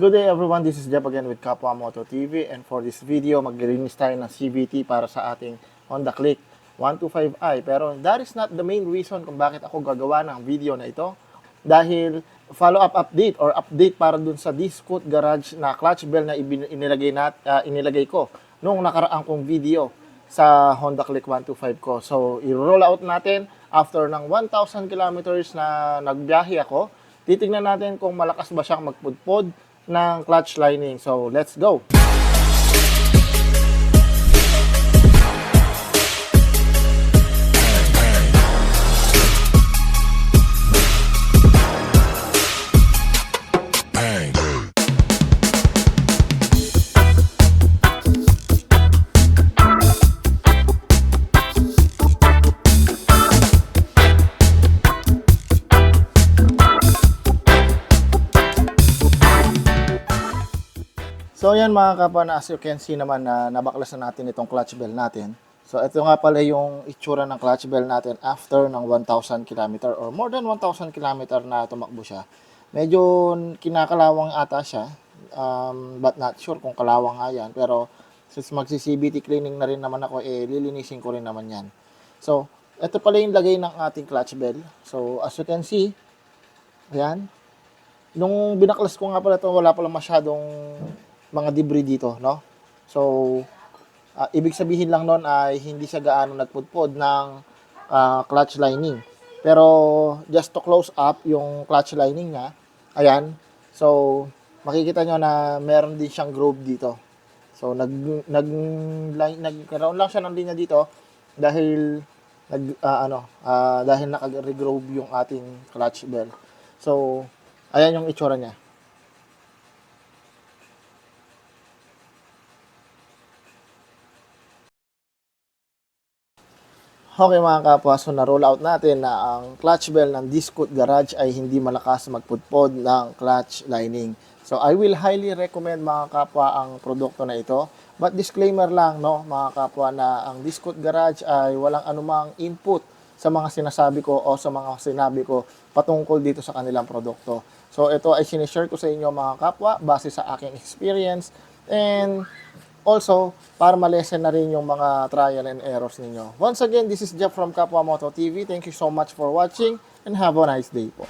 Good day everyone, this is Jeff again with Kapwa Moto TV and for this video maglilinis tayo ng CVT para sa ating Honda Click 125i pero that is not the main reason kung bakit ako gagawa ng video na ito dahil follow-up update or update para dun sa Discoot Garage na clutch bell na inilagay, nat, ah, inilagay ko nung nakaraang kong video sa Honda Click 125 ko. So, i-roll out natin after ng 1,000 kilometers na nagbiyahe ako. Titignan natin kung malakas ba siyang magpudpod ng clutch lining. So, let's go! So ayan mga kapa na as you can see naman na nabaklas na natin itong clutch bell natin. So ito nga pala yung itsura ng clutch bell natin after ng 1,000 km or more than 1,000 km na tumakbo siya. Medyo kinakalawang ata siya. Um, but not sure kung kalawang nga yan. Pero since magsi-CBT cleaning na rin naman ako, eh lilinisin ko rin naman yan. So ito pala yung lagay ng ating clutch bell. So as you can see, ayan, nung binaklas ko nga pala ito, wala pala masyadong mga debris dito, no? So, ah, ibig sabihin lang nun ay hindi siya gaano nagpudpod ng ah, clutch lining. Pero, just to close up yung clutch lining niya, ayan. So, makikita nyo na meron din siyang groove dito. So, nag, nag, line, nagkaroon lang siya ng linya dito dahil nag, ah, ano, ah, dahil naka-regroove yung ating clutch bell. So, ayan yung itsura niya. Okay mga kapwa, so na-roll out natin na ang clutch bell ng Discoot Garage ay hindi malakas magpudpod ng clutch lining. So I will highly recommend mga kapwa ang produkto na ito. But disclaimer lang no mga kapwa na ang Discoot Garage ay walang anumang input sa mga sinasabi ko o sa mga sinabi ko patungkol dito sa kanilang produkto. So ito ay sinishare ko sa inyo mga kapwa base sa aking experience and Also, para malesen na rin yung mga trial and errors ninyo. Once again, this is Jeff from Kapwa Moto TV. Thank you so much for watching and have a nice day po.